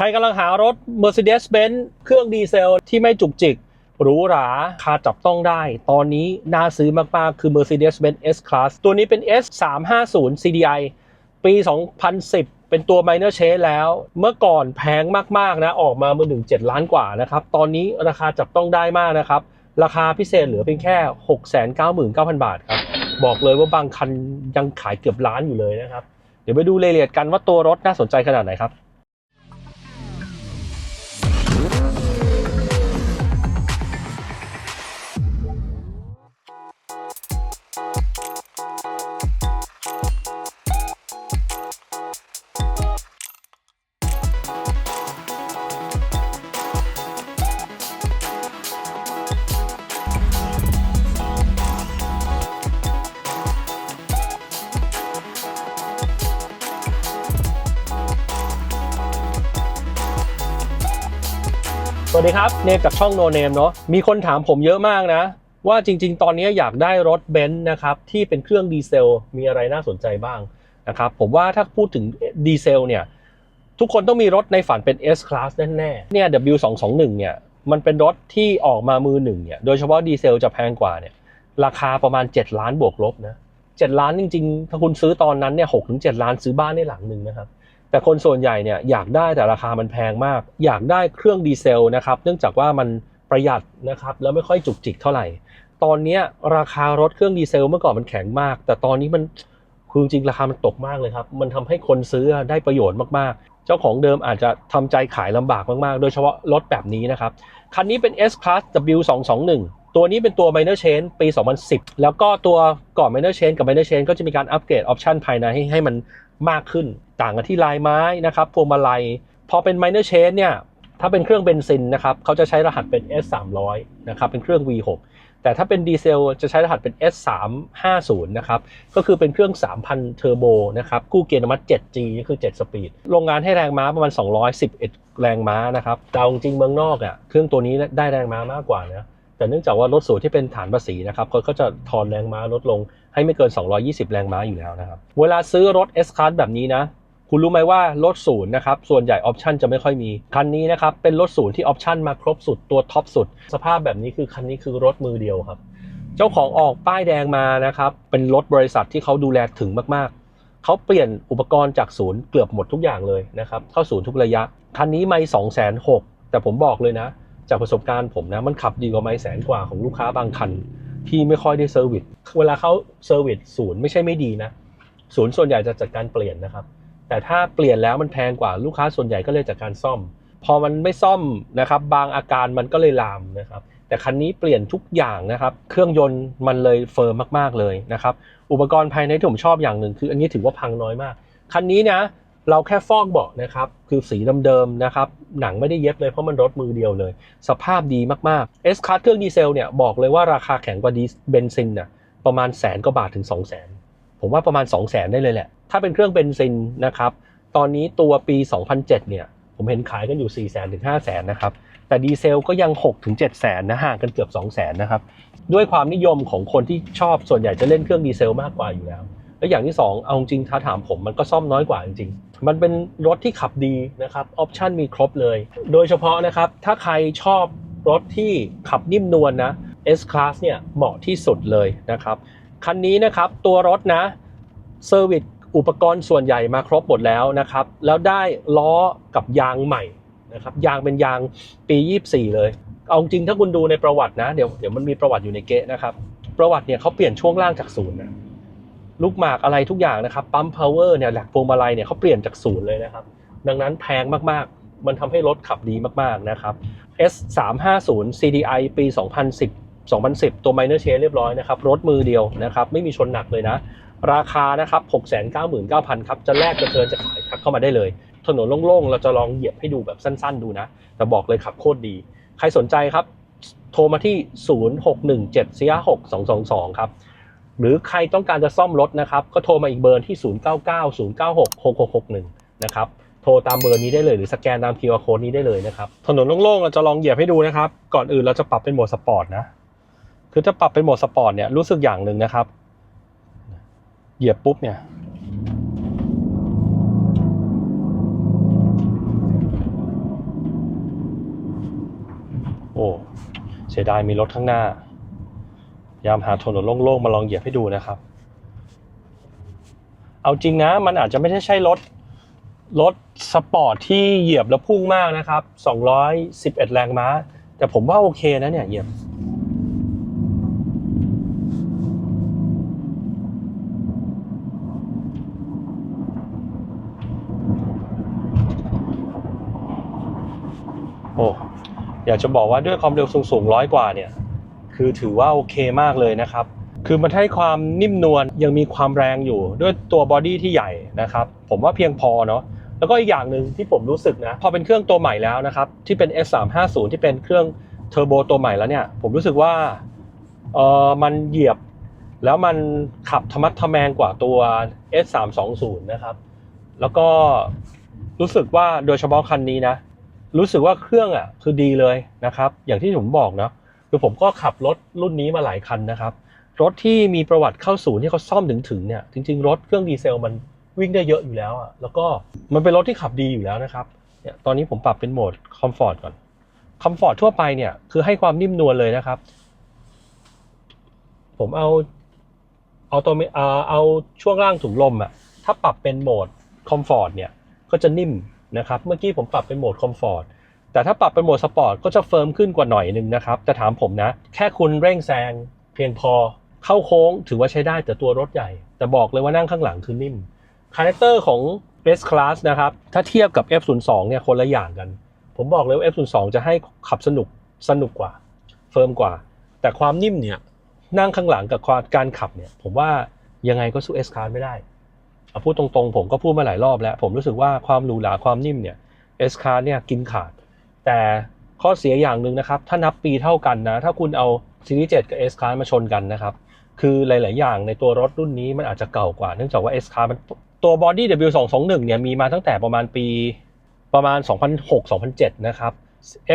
ใครกำลังหารถ Mercedes-Benz เครื่องดีเซลที่ไม่จุกจิกหรูหรา คาจับต้องได้ ตอนนี้น่าซื้อมากๆ คือ Mercedes-Benz S-Class ตัวนี้เป็น S350 CDI ปี 2010เป็นตัว minor change แล้ว เมื่อก่อนแพงมาก ๆ นะ ออกมาเมื่อ1 7ล้านกว่านะครับ ตอนนี้ราคาจับต้องได้มากนะครับ ราคาพิเศษเหลือเพียงแค่ 699,000 บาทครับ บอกเลยว่าบางคันยังขายเกือบล้านอยู่เลยนะครับ เดี๋ยวไปดูรายละเอียดกันว่าตัวรถน่าสนใจขนาดไหนครับ ดีครับ เนมจากช่องโนเนมเนาะมีคนถามผมเยอะมากนะ ว่าจริง ๆ ตอนนี้อยากได้รถเบนซ์นะครับ ที่เป็นเครื่องดีเซล มีอะไรน่าสนใจบ้างนะครับ ผมว่าถ้าพูดถึงดีเซลเนี่ย ทุกคนต้องมีรถในฝันเป็น S Class แน่ๆเนี่ย W221 เนี่ย มันเป็นรถที่ออกมามือหนึ่งเนี่ย โดยเฉพาะดีเซลจะแพงกว่าเนี่ย ราคาประมาณ 7 ล้านบวกลบนะ 7 ล้านจริง ๆ ถ้าคุณซื้อตอนนั้นเนี่ยหถึง7ล้านซื้อบ้านได้หลังหนึ่งนะครับ แต่คนส่วนใหญ่เนี่ยอยากได้แต่ราคามันแพงมาก อยากได้เครื่องดีเซลนะครับ เนื่องจากว่ามันประหยัดนะครับแล้วไม่ค่อยจุกจิกเท่าไหร่ ตอนนี้ราคารถเครื่องดีเซลเมื่อก่อนมันแข็งมาก แต่ตอนนี้มันคือจริงราคามันตกมากเลยครับ มันทำให้คนซื้อได้ประโยชน์มากๆ เจ้าของเดิมอาจจะทำใจขายลำบากมากๆ โดยเฉพาะรถแบบนี้นะครับ คันนี้เป็น S Class W221 ตัวนี้เป็นตัว Minor Change ปี 2010 แล้วก็ตัวก่อน Minor Change กับ Minor Change ก็จะมีการอัปเกรดออปชันภายในให้ให้มันมากขึ้น ต่างกันที่ลายไม้นะครับพวงมาลัย พอเป็น Minor Change เนี่ย ถ้าเป็นเครื่องเบนซินนะครับเขาจะใช้รหัสเป็น S300 นะครับ เป็นเครื่อง V6 แต่ถ้าเป็นดีเซลจะใช้รหัสเป็น S350 นะครับ ก็คือเป็นเครื่อง 3,000 เทอร์โบนะครับ กู้เกียร์อัตโนมัต 7G ก็คือ 7 สปีด โรงงานให้แรงม้าประมาณ 211 แรงม้านะครับแต่จริงเมืองนอกอะ เครื่องตัวนี้ได้แรงม้ามากกว่านะ แต่เนื่องจากว่ารถสูตรที่เป็นฐานภาษีนะครับเขาก็จะทอนแรงม้าลดลงให้ไม่เกิน 220 แรงม้าอยู่แล้วนะครับเวลาซื้อรถ S Class แบบนี้นะคุณรู้ไหมว่ารถศูนย์นะครับ ส่วนใหญ่ออปชันจะไม่ค่อยมี คันนี้นะครับ เป็นรถศูนย์ที่ออปชันมาครบสุดตัวท็อปสุด สภาพแบบนี้คือคันนี้คือรถมือเดียวครับ เจ้าของออกป้ายแดงมานะครับ เป็นรถบริษัทที่เขาดูแลถึงมากๆ เขาเปลี่ยนอุปกรณ์จากศูนย์เกือบหมดทุกอย่างเลยนะครับ เข้าศูนย์ทุกระยะ คันนี้ไม่สองแสนหกแต่ผมบอกเลยนะ จากประสบการณ์ผมนะมันขับดีกว่าไม่แสนกว่าของลูกค้าบางคันที่ไม่ค่อยได้เซอร์วิสเวลาเขาเซอร์วิสศูนย์ไม่ใช่ไม่ดีนะศูนย์ส่วนใหญ่จะจัดการเปลี่ยนนะครับ แต่ถ้าเปลี่ยนแล้วมันแพงกว่าลูกค้าส่วนใหญ่ก็เลยจัดการซ่อม พอมันไม่ซ่อมนะครับ บางอาการมันก็เลยลามนะครับ แต่คันนี้เปลี่ยนทุกอย่างนะครับ เครื่องยนต์มันเลยเฟิร์มมากๆเลยนะครับ อุปกรณ์ภายในที่ผมชอบอย่างหนึ่งคือ อันนี้ถือว่าพังน้อยมาก คันนี้นะ เราแค่ฟอกเบาะนะครับ คือสีเดิมๆนะครับ หนังไม่ได้เย็บเลยเพราะมันรถมือเดียวเลย สภาพดีมากๆ S Class เครื่องดีเซลเนี่ยบอกเลยว่าราคาแข็งกว่าดีเบนซินน่ะประมาณแสนกว่าบาทถึง 2 0 0 0 0 0ผมว่าประมาณ 2 0 0 0 0 0ได้เลยแหละ ถ้าเป็นเครื่องเบนซินนะครับ ตอนนี้ตัวปี 2007 เนี่ย ผมเห็นขายกันอยู่ 4 0 0 0 0ถึง5 0 0 0 0 นะครับ แต่ดีเซลก็ยัง 6 ถึง 7 0 0 0 0 นะ ห่างกันเกือบ 2 0 0 0 0 0 นะครับ ด้วยความนิยมของคนที่ชอบส่วนใหญ่จะเล่นเครื่องดีเซลมากกว่าอยู่แล้ว และอย่างที่ 2 เอาจริงถ้าถามผมมันก็ซ่อมน้อยกว่าจริงๆ มันเป็นรถที่ขับดีนะครับ ออปชันมีครบเลย โดยเฉพาะนะครับ ถ้าใครชอบรถที่ขับนิ่มนวลนะ S Class เนี่ยเหมาะที่สุดเลยนะครับ คันนี้นะครับตัวรถนะเซอร์วิสอุปกรณ์ส่วนใหญ่มาครบหมดแล้วนะครับ แล้วได้ล้อกับยางใหม่นะครับยางเป็นยางปี 24 เลย เอาจริงถ้าคุณดูในประวัตินะ เดี๋ยวเดี๋ยวมันมีประวัติอยู่ในเกะนะครับ ประวัติเนี่ยเขาเปลี่ยนช่วงล่างจากศูนย์นะ ลูกหมากอะไรทุกอย่างนะครับปั๊มพาวเวอร์เนี่ยแหลกพวงมาลัยเนี่ยเขาเปลี่ยนจากศูนย์เลยนะครับ ดังนั้นแพงมากๆ มันทำให้รถขับดีมากๆนะครับ S 3 5 0 CDI ปี 2010 2010 ตัว minor change เรียบร้อยนะครับ รถมือเดียวนะครับ ไม่มีชนหนักเลยนะ ราคานะครับ 699,000 ครับ จะแลกจะเชิญจะขายทักเข้ามาได้เลย ถนนโล่งๆ เราจะลองเหยียบให้ดูแบบสั้นๆ ดูนะ แต่บอกเลยขับโคตรดี ใครสนใจครับ โทรมาที่ 0617 4 6 2 2 2ครับ หรือใครต้องการจะซ่อมรถนะครับ ก็โทรมาอีกเบอร์ที่ 0990966661 นะครับ โทรตามเบอร์นี้ได้เลยหรือสแกนตาม QR code นี้ได้เลยนะครับ ถนนโล่งๆ เราจะลองเหยียบให้ดูนะครับ ก่อนอื่นเราจะปรับเป็นโหมดสปอร์ตนะ คือถ้าปรับเป็นโหมดสปอร์ตเนี่ยรู้สึกอย่างหนึ่งนะครับ เหยียบปุ๊บเนี่ยโอ้เสียดายมีรถข้างหน้า ยามหาถนนโล่งๆมาลองเหยียบให้ดูนะครับ เอาจริงนะมันอาจจะไม่ใช่ใช่รถรถสปอร์ตที่เหยียบแล้วพุ่งมากนะครับ 211 แรงม้า แต่ผมว่าโอเคนะเนี่ยเหยียบ โอ้ อยากจะบอกว่าด้วยความเร็วสูงสูงร้อยกว่าเนี่ย คือถือว่าโอเคมากเลยนะครับ คือมันให้ความนิ่มนวลยังมีความแรงอยู่ ด้วยตัวบอดี้ที่ใหญ่นะครับ ผมว่าเพียงพอเนาะแล้วก็อีกอย่างหนึ่งที่ผมรู้สึกนะ พอเป็นเครื่องตัวใหม่แล้วนะครับ ที่เป็น S350 ที่เป็นเครื่องเทอร์โบตัวใหม่แล้วเนี่ย ผมรู้สึกว่าเออมันเหยียบแล้วมันขับธรรมัดทะแมงกว่าตัว S320 นะครับ แล้วก็รู้สึกว่าโดยเฉพาะคันนี้นะ รู้สึกว่าเครื่องอะคือดีเลยนะครับ อย่างที่ผมบอกเนาะ คือผมก็ขับรถรุ่นนี้มาหลายคันนะครับ รถที่มีประวัติเข้าศูนย์ที่เขาซ่อมถึงถึงเนี่ยจริง ๆ รถเครื่องดีเซลมันวิ่งได้เยอะอยู่แล้วอะแล้วก็มันเป็นรถที่ขับดีอยู่แล้วนะครับเนี่ยตอนนี้ผมปรับเป็นโหมดคอมฟอร์ตก่อนคอมฟอร์ตทั่วไปเนี่ยคือให้ความนิ่มนวลเลยนะครับ ผมเอาเอาตัวเอาเอาช่วงล่างถุงลมอะถ้าปรับเป็นโหมดคอมฟอร์ตเนี่ยก็จะนิ่มนะครับ เมื่อกี้ผมปรับเป็นโหมดคอมฟอร์ต แต่ถ้าปรับเป็นโหมดสปอร์ตก็จะเฟิร์มขึ้นกว่าหน่อยหนึงนะครับแต่ถามผมนะ แค่คุณเร่งแซงเพียงพอเข้าโค้งถือว่าใช้ได้แต่ตัวรถใหญ่ แต่บอกเลยว่านั่งข้างหลังคือนิ่มคาแรคเตอร์ของ Best Class นะครับ ถ้าเทียบกับ F02 เนี่ยคนละอย่างกัน ผมบอกเลยว่า F02 จะให้ขับสนุกสนุกกว่า เฟิร์มกว่า แต่ความนิ่มเนี่ยนั่งข้างหลังกับความการขับเนี่ยผมว่ายังไงก็สู้ S Class ไม่ได้เอาพูดตรงๆ ผมก็พูดมาหลายรอบแล้ว ผมรู้สึกว่าความหรูหราความนิ่มเนี่ย S Class เนี่ยกินขาด แต่ข้อเสียอย่างหนึ่งนะครับ ถ้านับปีเท่ากันนะ ถ้าคุณเอาซีรีส์7กับ S Class มาชนกันนะครับ คือหลาย ๆ อย่างในตัวรถรุ่นนี้มันอาจจะเก่ากว่า เนื่องจากว่า S Class มันตัว Body W221 เนี่ยมีมาตั้งแต่ประมาณปีประมาณ 2006-2007 นะครับ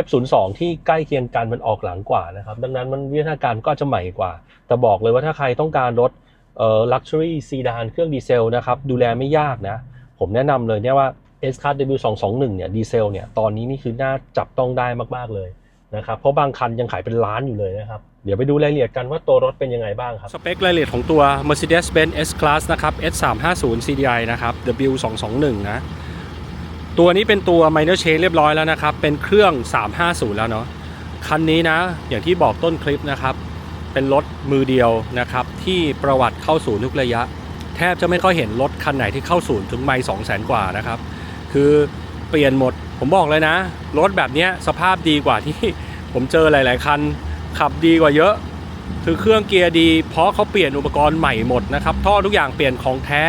F02 ที่ใกล้เคียงกันมันออกหลังกว่านะครับ ดังนั้นมันวิวัฒนาการก็จะใหม่กว่า แต่บอกเลยว่าถ้าใครต้องการรถเอ่อ luxury sedan เครื่องดีเซลนะครับ ดูแลไม่ยากนะ ผมแนะนำเลยเนี่ยว่า S Class W221 เนี่ยดีเซลเนี่ยตอนนี้นี่คือน่าจับต้องได้มากๆเลยนะครับเพราะบางคันยังขายเป็นล้านอยู่เลยนะครับ เดี๋ยวไปดูรายละเอียดกันว่าตัวรถเป็นยังไงบ้างครับ สเปครายละเอียดของตัว Mercedes-Benz S Class นะครับ S350 CDI นะครับ W221 นะ ตัวนี้เป็นตัว minor change เรียบร้อยแล้วนะครับ เป็นเครื่อง 350 แล้วเนาะคันนี้นะ อย่างที่บอกต้นคลิปนะครับ เป็นรถมือเดียวนะครับ ที่ประวัติเข้าศูนย์ทุกระยะ แทบจะไม่ค่อยเห็นรถคันไหนที่เข้าศูนย์ถึงไม่สองแสนกว่านะครับ คือเปลี่ยนหมด ผมบอกเลยนะ รถแบบนี้สภาพดีกว่าที่ผมเจอหลาย ๆ คัน ขับดีกว่าเยอะ คือเครื่องเกียร์ดี เพราะเขาเปลี่ยนอุปกรณ์ใหม่หมดนะครับ ท่อทุกอย่างเปลี่ยนของแท้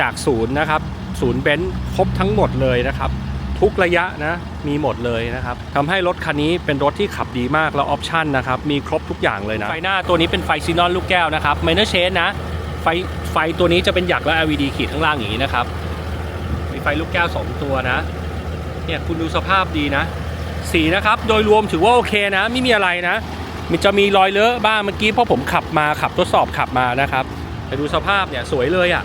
จากศูนย์นะครับ ศูนย์เบนซ์ครบทั้งหมดเลยนะครับ ทุกระยะนะมีหมดเลยนะครับทำให้รถคันนี้เป็นรถที่ขับดีมากแล้วออปชั่นนะครับ มีครบทุกอย่างเลยนะ ไฟหน้าตัวนี้เป็นไฟซีนอนลูกแก้วนะครับไมเนอร์เชนนะไฟไฟตัวนี้จะเป็นหยักและ LED ขีดข้างล่างอย่างนี้นะครับ ไฟลูกแก้ว 2 ตัวนะ เนี่ยคุณดูสภาพดีนะ สีนะครับโดยรวมถือว่าโอเคนะ ไม่มีอะไรนะ มันจะมีรอยเลอะบ้างเมื่อกี้เพราะผมขับมาขับทดสอบขับมานะครับแต่ดูสภาพเนี่ยสวยเลยอะ่ะ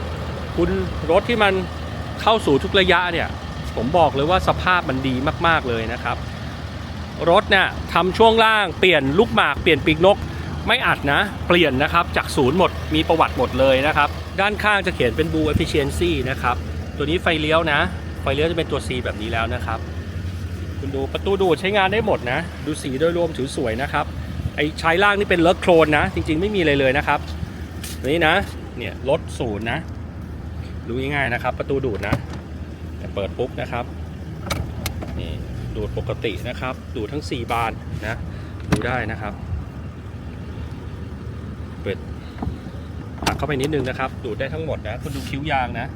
คุณรถที่มันเข้าสู่ทุกระยะเนี่ย ผมบอกเลยว่าสภาพมันดีมากๆเลยนะครับ รถเนี่ยทำช่วงล่างเปลี่ยนลูกหมากเปลี่ยนปีกนกไม่อัดนะ เปลี่ยนนะครับ จากศูนย์หมดมีประวัติหมดเลยนะครับ ด้านข้างจะเขียนเป็น Blue Efficiency นะครับ ตัวนี้ไฟเลี้ยวนะ ไฟเลี้ยวจะเป็นตัว C แบบนี้แล้วนะครับ คุณดูประตูดูดใช้งานได้หมดนะ ดูสีโดยรวมถือสวยนะครับ ไอ้ชายล่างนี่เป็นเลอะโครนนะ จริง ๆ ไม่มีอะไรเลยนะครับ นี้นะ เนี่ยรถศูนย์นะดูง่ายๆนะครับ ประตูดูดนะ เปิดปุ๊บนะครับ นี่ดูดปกตินะครับ ดูดทั้ง 4 บานนะ ดูได้นะครับ เปิดตักเข้าไปนิดนึงนะครับ ดูดได้ทั้งหมดนะ คุณดูคิ้วยางนะ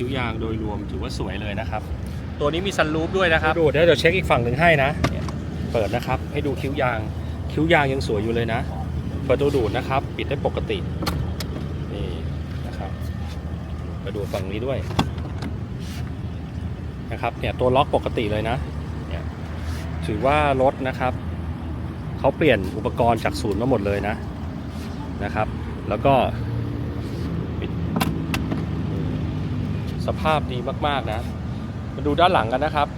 คิ้วยางโดยรวมถือว่าสวยเลยนะครับ ตัวนี้มีซันรูฟด้วยนะครับดูดได้เดี๋ยวเช็คอีกฝั่งหนึ่งให้นะ เปิดนะครับ ให้ดูคิ้วยาง คิ้วยางยังสวยอยู่เลยนะประตูดูดนะครับ ปิดได้ปกติ นี่นะครับมาดูฝั่งนี้ด้วยนะครับ เนี่ยตัวล็อกปกติเลยนะ เนี่ยถือว่ารถนะครับเขาเปลี่ยนอุปกรณ์จากศูนย์มาหมดเลยนะนะครับ แล้วก็ปิด สภาพดีมากๆนะ มาดูด้านหลังกันนะครับ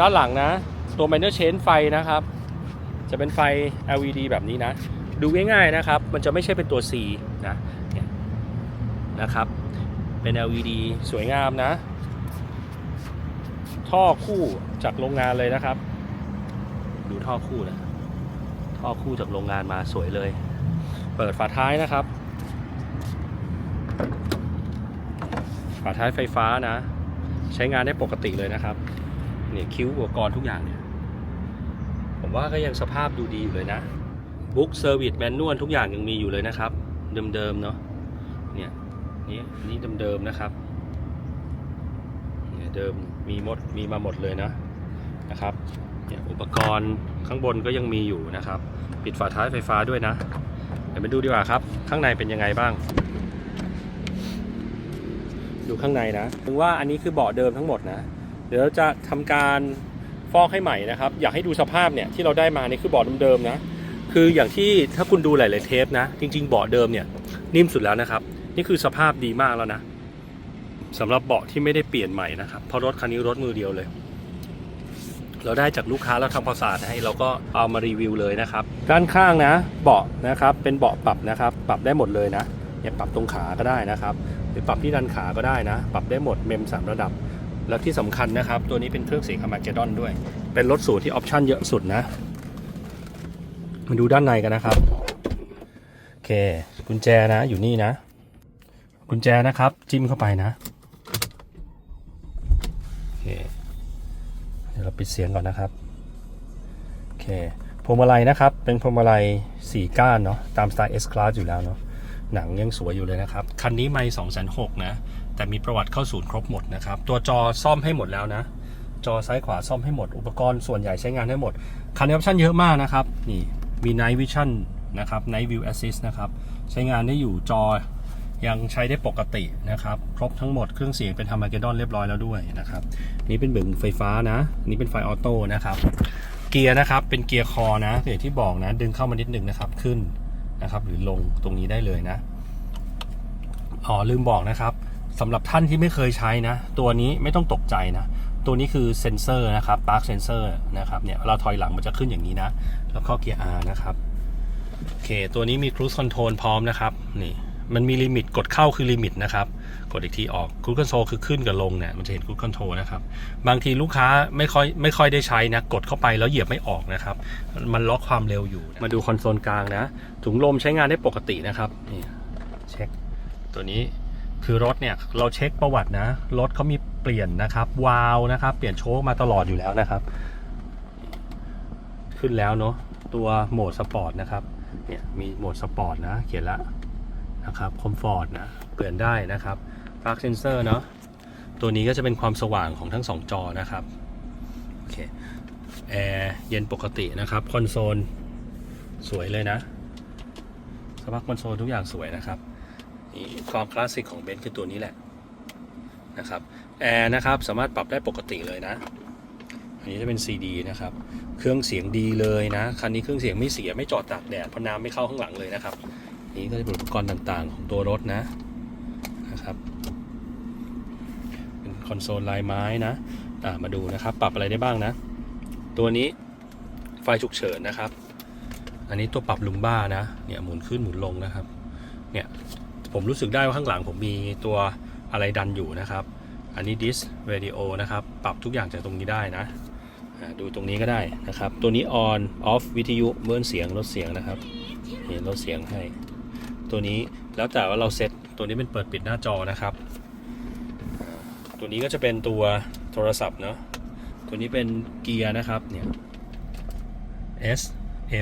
ด้านหลังนะ ตัว minor change ไฟนะครับ จะเป็นไฟ LED แบบนี้นะ ดูง่ายๆนะครับ มันจะไม่ใช่เป็นตัว C นะนะครับเป็น LED สวยงามนะ ท่อคู่จากโรงงานเลยนะครับ ดูท่อคู่นะ ท่อคู่จากโรงงานมาสวยเลย เปิดฝาท้ายนะครับาท้ายไฟฟ้านะ ใช้งานได้ปกติเลยนะครับเนี่ยคิ้วอุปกรณ์ทุกอย่างเนี่ยผมว่าก็ยังสภาพดูดีอยู่เลยนะบุ๊กเซอร์วิสแมนนวลทุกอย่างยังมีอยู่เลยนะครับ เดิมๆเนาะเนี่ยนี่นี่เดิมๆนะครับเนี่ยเดิมมีหมดมีมาหมดเลยนะนะครับเนี่ยอุปกรณ์ข้างบนก็ยังมีอยู่นะครับ ปิดฝาท้ายไฟฟ้าด้วยนะเดี๋ยวไปดูดีกว่าครับ ข้างในเป็นยังไงบ้าง ดูข้างในนะถึงว่าอันนี้คือเบาะเดิมทั้งหมดนะ เดี๋ยวเราจะทำการฟอกให้ใหม่นะครับ อยากให้ดูสภาพเนี่ยที่เราได้มานี่คือเบาะเดิมๆนะ คืออย่างที่ถ้าคุณดูหลายๆเทปนะ จริงๆเบาะเดิมเนี่ยนิ่มสุดแล้วนะครับ นี่คือสภาพดีมากแล้วนะสำหรับเบาะที่ไม่ได้เปลี่ยนใหม่นะครับ เพราะรถคันนี้รถมือเดียวเลย เราได้จากลูกค้าแล้วทำความสะอาดให้เราก็เอามารีวิวเลยนะครับ ด้านข้างนะ เบาะนะครับ เป็นเบาะปรับนะครับ ปรับได้หมดเลยนะเนี่ยปรับตรงขาก็ได้นะครับ รือปรับที่ดันขาก็ได้นะ ปรับได้หมดเมมสามระดับ แล้วที่สำคัญนะครับ ตัวนี้เป็นเครื่องเสียงอมาเกดอนด้วย เป็นรถสูตรที่ออปชั่นเยอะสุดนะ มาดูด้านในกันนะครับโอเค กุญแจนะอยู่นี่นะ กุญแจนะครับ จิ้มเข้าไปนะโอเคเดี๋ยวเราปิดเสียงก่อนนะครับโอเคพวงมาลัยนะครับ เป็นพวงมาลัยสี่ก้านเนาะตามสไตล์ S Class อยู่แล้วเนาะ หนังยังสวยอยู่เลยนะครับ คันนี้ไม่สองแสนหกนะ แต่มีประวัติเข้าศูนย์ครบหมดนะครับ ตัวจอซ่อมให้หมดแล้วนะ จอซ้ายขวาซ่อมให้หมด อุปกรณ์ส่วนใหญ่ใช้งานให้หมด คันนี้ออปชั่นเยอะมากนะครับ นี่มี Night Vision นะครับ Night View Assist นะครับ ใช้งานได้อยู่จอยังใช้ได้ปกตินะครับ ครบทั้งหมดเครื่องเสียงเป็น h a r m a g e d d o n เรียบร้อยแล้วด้วยนะครับ นี่เป็นเบึงไฟฟ้านะนนี่เป็นไฟออโต้นะครับ เกียร์นะครับเป็นเกียร์คอนะอย่างที่บอกนะ ดึงเข้ามานิดนึงนะครับขึ้น นะครับ หรือลงตรงนี้ได้เลยนะอ๋อลืมบอกนะครับสำหรับท่านที่ไม่เคยใช้นะ ตัวนี้ไม่ต้องตกใจนะ ตัวนี้คือเซนเซอร์นะครับปาร์คเซนเซอร์นะครับเนี่ยเราถอยหลังมันจะขึ้นอย่างนี้นะ แล้วก็เกียร์ R นะครับโอเค ตัวนี้มีครูซคอนโทรลพร้อมนะครับนี่มันมีลิมิตกดเข้าคือลิมิตนะครับ ดอีกทีออก Cruise Control คือขึ้นกับลงเนี่ยมันจะเห็น Cruise Control นะครับ บางทีลูกค้าไม่ค่อยไม่ค่อยได้ใช้นะ กดเข้าไปแล้วเหยียบไม่ออกนะครับ มันล็อกความเร็วอยู่ มาดูคอนโซลกลางนะ ถุงลมใช้งานได้ปกตินะครับนี่เช็ค ตัวนี้คือรถเนี่ยเราเช็คประวัตินะ รถเขามีเปลี่ยนนะครับวาล์วนะครับ เปลี่ยนโชคมาตลอดอยู่แล้วนะครับ ขึ้นแล้วเนาะตัวโหมดสปอร์ตนะครับเนี่ยมีโหมดสปอร์ตนะ เขียนแล้วนะครับคอมฟอร์ตนะเปลี่ยนได้นะครับ ปลั๊กเซนเซอร์เนาะตัวนี้ก็จะเป็นความสว่างของทั้งสองจอนะครับ โอเค แอร์เย็นปกตินะครับ คอนโซล สวยเลยนะสภาพคอนโซลทุกอย่างสวยนะครับ นี่ความคลาสสิกของเบนซ์คือตัวนี้แหละนะครับ แอร์นะครับสามารถปรับได้ปกติเลยนะ อันนี้จะเป็น CD นะครับ เครื่องเสียงดีเลยนะ คันนี้เครื่องเสียงไม่เสียไม่จอดตากแดดเพราะน้ำไม่เข้าข้างหลังเลยนะครับ นี่ก็จะเป็นอุปกรณ์ต่างๆ ของตัวรถนะนะครับ เป็น คอนโซลลายไม้นะมาดูนะครับ ปรับอะไรได้บ้างนะ ตัวนี้ไฟฉุกเฉินนะครับ อันนี้ตัวปรับลุมบ้านะ เนี่ยหมุนขึ้นหมุนลงนะครับ เนี่ยผมรู้สึกได้ว่าข้างหลังผมมีตัวอะไรดันอยู่นะครับ อันนี้ดิสเรดิโอนะครับ ปรับทุกอย่างจากตรงนี้ได้นะ ดูตรงนี้ก็ได้นะครับ ตัวนี้ on off วิทยุเมื่อเสียงลดเสียงนะครับนี่ลดเสียงให้ ตัวนี้แล้วแต่ว่าเราเซตตัวนี้เป็นเปิดปิดหน้าจอนะครับ ตัวนี้ก็จะเป็นตัวโทรศัพท์เนาะตัวนี้เป็นเกียร์นะครับเนี่ย S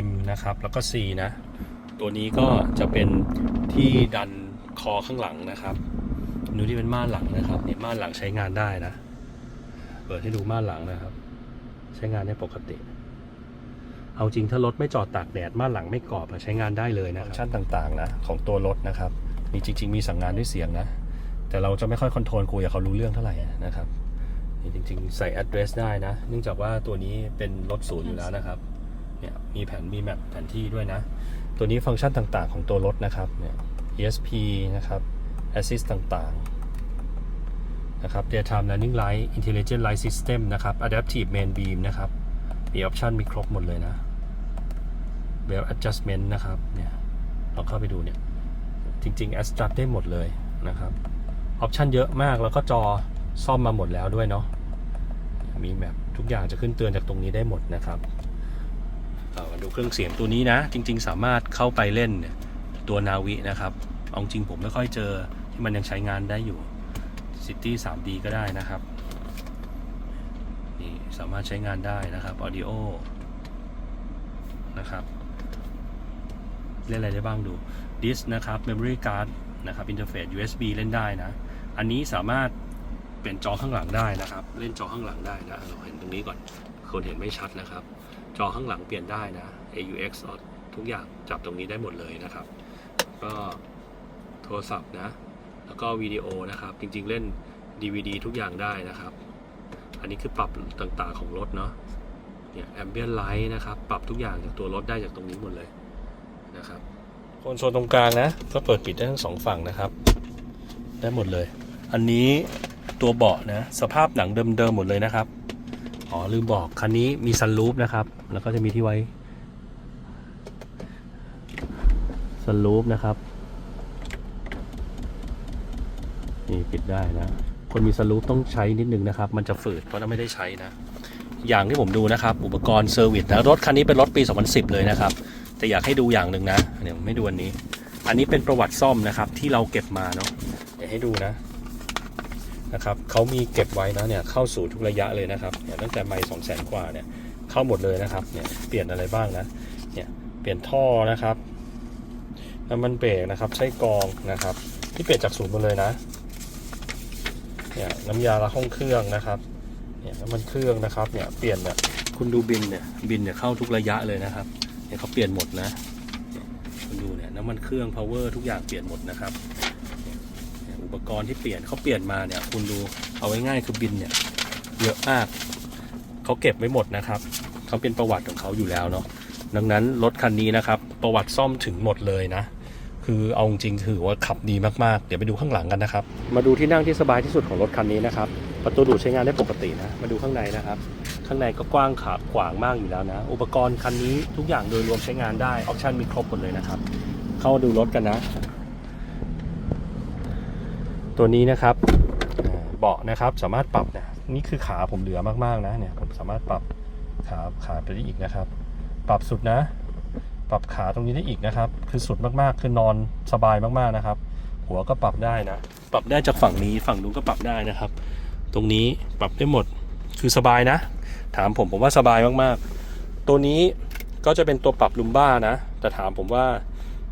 M นะครับ แล้วก็ C นะ ตัวนี้ก็จะเป็นที่ดันคอข้างหลังนะครับดูที่เป็นม่านหลังนะครับเนี่ยม่านหลังใช้งานได้นะ เปิดให้ดูม่านหลังนะครับ ใช้งานได้ปกติ เอาจริงถ้ารถไม่จอดตากแดดม่านหลังไม่กรอบใช้งานได้เลยนะฟังก์ชันต่างๆนะของตัวรถนะครับมีจริง ๆ มีสั่งงานด้วยเสียงนะ แต่เราจะไม่ค่อยคอนโทรลคุยกับเขารู้เรื่องเท่าไหร่นะครับจริงๆ ใส่ address ได้นะ เนื่องจากว่าตัวนี้เป็นรถศูนย์อยู่แล้วนะครับเนี่ยมีแผนมีแมปแผนที่ด้วยนะ ตัวนี้ฟังก์ชันต่างๆ ของตัวรถนะครับเนี่ย ESP นะครับ Assist ต่างๆนะครับ Daytime Running Light Intelligent Light System นะครับ Adaptive Main Beam นะครับ มีออปชันมีครบหมดเลยนะ Bell adjustment นะครับเนี่ยเราเข้าไปดูเนี่ยจริงๆ adjust ได้หมดเลยนะครับ ออปชันเยอะมากแล้วก็จอซ่อมมาหมดแล้วด้วยเนาะมีแบบทุกอย่างจะขึ้นเตือนจากตรงนี้ได้หมดนะครับมาดูเครื่องเสียงตัวนี้นะ จริง ๆ สามารถเข้าไปเล่นตัวนาวินะครับเอาจริงผมไม่ค่อยเจอที่มันยังใช้งานได้อยู่ City 3D ก็ได้นะครับนี่สามารถใช้งานได้นะครับ Audio นะครับเล่นอะไรได้บ้างดู Disk นะครับ Memory Card นะครับ Interface USB เล่นได้นะ อันนี้สามารถเปลี่ยนจอข้างหลังได้นะครับ เล่นจอข้างหลังได้นะเราเห็นตรงนี้ก่อน คนเห็นไม่ชัดนะครับ จอข้างหลังเปลี่ยนได้นะ AUX ทุกอย่างจับตรงนี้ได้หมดเลยนะครับ ก็โทรศัพท์นะ แล้วก็วิดีโอนะครับ จริงๆเล่น DVD ทุกอย่างได้นะครับ อันนี้คือปรับต่างๆของรถเนาะ เนี่ย ambient light นะครับ ปรับทุกอย่างจากตัวรถได้จากตรงนี้หมดเลยนะครับคนโซนตรงกลางนะ ก็เปิดปิดได้ทั้งสองฝั่งนะครับ ได้หมดเลย อันนี้ตัวเบาะนะ สภาพหนังเดิมๆหมดเลยนะครับ อ๋อลืมบอกคันนี้มีซันรูฟนะครับ แล้วก็จะมีที่ไว้ซันรูฟนะครับ นี่ปิดได้นะ คนมีสลูปต้องใช้นิดนึงนะครับ มันจะฝืดเพราะถ้าไม่ได้ใช้นะ อย่างที่ผมดูนะครับ อุปกรณ์เซอร์วิสนะรถคันนี้เป็นรถปี 2010 เลยนะครับ แต่อยากให้ดูอย่างหนึ่งนะเดี๋ยวไม่ดูอันนี้ อันนี้เป็นประวัติซ่อมนะครับที่เราเก็บมาเนาะเดี๋ยวให้ดูนะ นะครับเขามีเก็บไว้นะเนี่ยเข้าสู่ทุกระยะเลยนะครับเนี่ยตั้งแต่ไม่สองแสนกว่าเนี่ยเข้าหมดเลยนะครับเนี่ยเปลี่ยนอะไรบ้างนะเนี่ยเปลี่ยนท่อนะครับน้ำมันเบรกนะครับใช้กองนะครับที่เปลี่ยนจากศูนย์หมดเลยนะเนี่ยน้ำยาละห้องเครื่องนะครับเนี่ยน้ำมันเครื่องนะครับเนี่ยเปลี่ยนเนี่ยคุณดูบินเนี่ยบินเนี่ยเข้าทุกระยะเลยนะครับเนี่ยเขาเปลี่ยนหมดนะคุณดูเนี่ยน้ำมันเครื่อง power ทุกอย่างเปลี่ยนหมดนะครับ ปกรณ์ที่เปลี่ยนเขาเปลี่ยนมาเนี่ย คุณดูเอาไว้ง่ายคือบินเนี่ย เยอะมากเขาเก็บไว้หมดนะครับเขาเป็นประวัติของเขาอยู่แล้วเนาะดังนั้นรถคันนี้นะครับ ประวัติซ่อมถึงหมดเลยนะ คือเอาจริงถือว่าขับดีมากๆ เดี๋ยวไปดูข้างหลังกันนะครับ มาดูที่นั่งที่สบายที่สุดของรถคันนี้นะครับ ประตูดูดใช้งานได้ปกตินะ มาดูข้างในนะครับ ข้างในก็กว้างขาขวางมากอยู่แล้วนะ อุปกรณ์คันนี้ทุกอย่างโดยรวมใช้งานได้ ออปชันมีครบหมดเลยนะครับ เข้าดูรถกันนะ ตัวนี้นะครับเบาะนะครับสามารถปรับนะนี่คือขาผมเหลือมากๆนะเนี่ยผมสามารถปรับขาขาไปได้อีกนะครับ ปรับสุดนะ ปรับขาตรงนี้ได้อีกนะครับ คือสุดมากๆ คือนอนสบายมากๆนะครับ หัวก็ปรับได้นะ ปรับได้จากฝั่งนี้ฝั่งนู้นก็ปรับได้นะครับ ตรงนี้ปรับได้หมดคือสบายนะ ถามผมผมว่าสบายมากๆ ตัวนี้ก็จะเป็นตัวปรับลุมบ้านะ แต่ถามผมว่า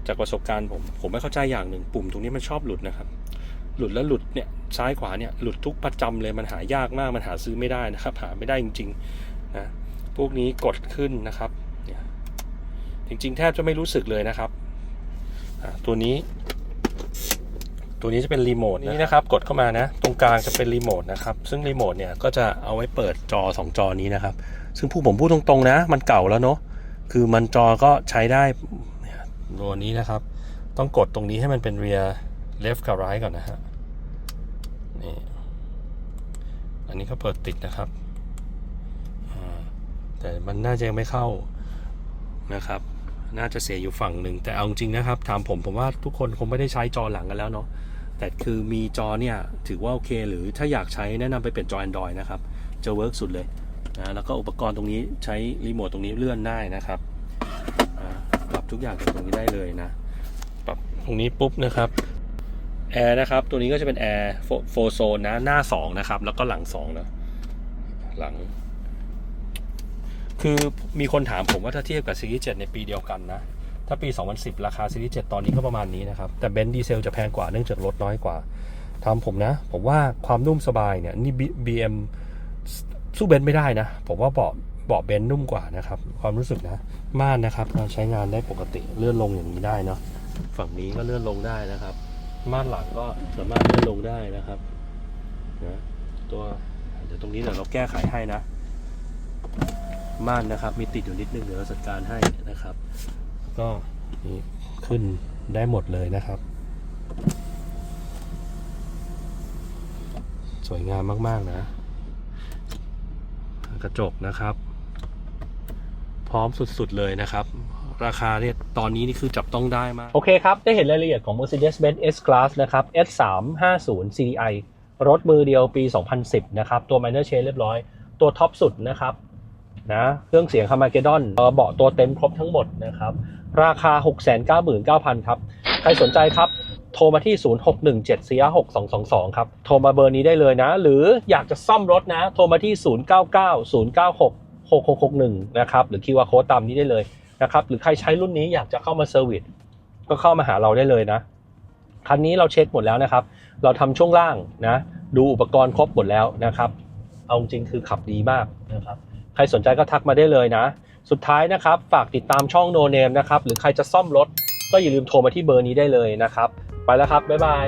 จากประสบการณ์ผมผมไม่เข้าใจอย่างหนึ่งปุ่มตรงนี้มันชอบหลุดนะครับ หลุดแล้วหลุดเนี่ยซ้ายขวาเนี่ยหลุดทุกประจำเลยมันหายากมากมันหาซื้อไม่ได้นะครับ หาไม่ได้จริงๆนะพวกนี้กดขึ้นนะครับจริงๆ แทบจะไม่รู้สึกเลยนะครับตัวนี้ ตัวนี้จะเป็นรีโมทนี่นะครับ กดเข้ามานะ ตรงกลางจะเป็นรีโมทนะครับ ซึ่งรีโมทเนี่ยก็จะเอาไว้เปิดจอ 2 จอนี้นะครับ ซึ่งผู้ผมพูดตรงๆนะ มันเก่าแล้วเนาะคือมันจอก็ใช้ได้ตัวนี้นะครับ ต้องกดตรงนี้ให้มันเป็น rear left กับ right ก่อนนะฮะ นี่ อันนี้ก็เปิดติดนะครับ แต่มันน่าจะยังไม่เข้านะครับ น่าจะเสียอยู่ฝั่งหนึ่ง แต่เอาจริงนะครับ ถามผมผมว่าทุกคนคงไม่ได้ใช้จอหลังกันแล้วเนาะ แต่คือมีจอเนี่ย ถือว่าโอเค หรือถ้าอยากใช้แนะนำไปเปลี่ยนจอ Android นะครับ จะเวิร์กสุดเลยนะแล้วก็อุปกรณ์ตรงนี้ใช้รีโมทตรงนี้เลื่อนได้นะครับปรับทุกอย่างจากตรงนี้ได้เลยนะ ปรับตรงนี้ปุ๊บนะครับ แอร์นะครับ ตัวนี้ก็จะเป็นแอร์โฟโซนนะ หน้า 2 นะครับ แล้วก็หลัง2นะหลัง คือมีคนถามผมว่าถ้าเทียบกับซีรีส์7ในปีเดียวกันนะ ถ้าปี 2010 ราคาซีรีส์7ตอนนี้ก็ประมาณนี้นะครับ แต่เบนซ์ดีเซลจะแพงกว่าเนื่องจากรถน้อยกว่าถามผมนะ ผมว่าความนุ่มสบายเนี่ย นี่ BM สู้เบนซ์ไม่ได้นะ ผมว่าเบาะเบาะเบนซ์นุ่มกว่านะครับ ความรู้สึกนะ ม่านนะครับเราใช้งานได้ปกติเลื่อนลงอย่างนี้ได้เนาะฝั่งนี้ก็เลื่อนลงได้นะครับ ม่านหลังก็สามารถเลื่อนลงได้นะครับนะตัวเดี๋ยวตรงนี้เดี๋ยวเราแก้ไขให้นะ ม่านนะครับ มีติดอยู่นิดนึงเดี๋ยวเราจัดการให้นะครับ ก็นี่ขึ้นได้หมดเลยนะครับ สวยงามมาก ๆ นะ กระจกนะครับ พร้อมสุด ๆ เลยนะครับ ราคาเนี่ยตอนนี้นี่คือจับต้องได้มาก โอเคครับ ได้เห็นรายละเอียดของ Mercedes-Benz S-Class นะครับ S350 CDI รถมือเดียวปี 2010 นะครับ ตัว minor change เรียบร้อย ตัวท็อปสุดนะครับนะเครื่องเสียงคามาเกดอนเบาะตัวเต็มครบทั้งหมดนะครับ ราคา 699,000 ครับ ใครสนใจครับ โทรมาที่ 0617 4 6 2 2 2ครับ โทรมาเบอร์นี้ได้เลยนะ หรืออยากจะซ่อมรถนะ โทรมาที่ 099 096 6661 นะครับ หรือ QR code ตามนี้ได้เลย นะครับหรือใครใช้รุ่นนี้อยากจะเข้ามาเซอร์วิสก็เข้ามาหาเราได้เลยนะ คันนี้เราเช็คหมดแล้วนะครับ เราทำช่วงล่างนะ ดูอุปกรณ์ครบหมดแล้วนะครับ เอาจริงคือขับดีมากนะครับ ใครสนใจก็ทักมาได้เลยนะ สุดท้ายนะครับ ฝากติดตามช่อง No Name นะครับ หรือใครจะซ่อมรถก็อย่าลืมโทรมาที่เบอร์นี้ได้เลยนะครับ ไปแล้วครับ บ๊ายบาย